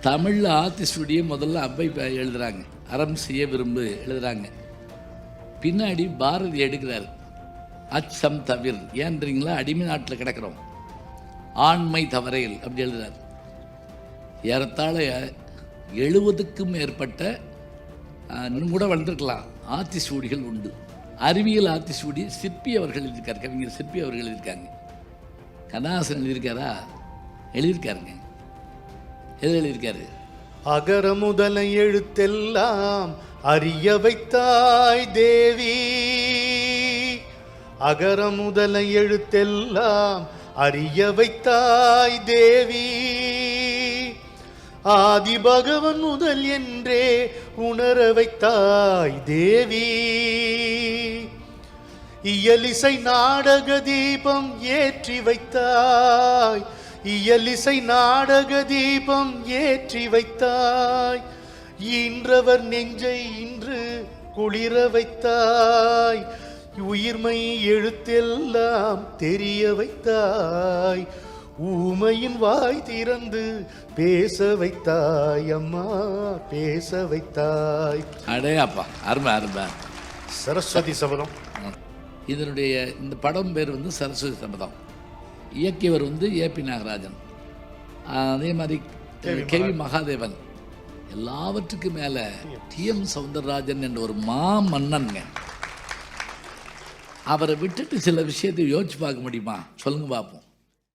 தமிழில் ஆத்தி முதல்ல அவ்வை எழுதுகிறாங்க எழுதுறாங்க. அறம் செய்ய விரும்பு எழுதுறாங்க. பின்னாடி பாரதி எடுக்கிறார். அச்சம் தவிர். ஏன்றீங்களா? அடிமை நாட்டில் கிடக்கிறோம். ஆண்மை தவறையில் அப்படி எழுதுகிறார் ஏறத்தாழ எழுபதுக்கும் மேற்பட்ட இன்னும் கூட வளர்ந்துருக்கலாம். ஆத்திசூடிகள் உண்டு. அறிவியல் ஆத்திசூடி சிற்பி அவர்கள் எழுதியிருக்கார். கவிஞர் சிற்பி அவர்கள் எழுதியிருக்காங்க. கண்ணாசன் எழுதியிருக்காரா? எழுதியிருக்காருங்க. எதில் எழுதியிருக்காரு? அகர முதல எழுத்தெல்லாம் அறிய வைத்தாய் தேவி. அகர முதல எழுத்தெல்லாம் அறிய வைத்தாய் தேவி. ஆதி பகவன் முதல் என்றே உணர வைத்தாய் தேவி. இயலிசை நாடக தீபம் ஏற்றி வைத்தாய் இயலிசை நாடக தீபம் ஏற்றி வைத்தாய். ஈன்றவர் நெஞ்சை இன்று குளிர வைத்தாய். உயிர்மை எழுத்தெல்லாம் தெரிய வைத்தாய். ஊமையின் வாய் திறந்து பேச வைத்தாய் அம்மா பேச வைத்தாய். அடே அப்பா அருமை அருமை. சரஸ்வதி சபதம். இதனுடைய இந்த படம் பேர் வந்து சரஸ்வதி சபதம். இயக்கியவர் வந்து ஏபி நாகராஜன். ஆஹ் அதே மாதிரி கேவி மகாதேவன். எல்லாவற்றுக்கும் மேலே டிஎம் சவுந்தரராஜன் என்ற ஒரு மா மன்னன்ங்க அவரை விட்டுட்டு சில விஷயத்தை யோசிச்சு பார்க்க முடியுமா? சொல்லுங்க பார்ப்போம்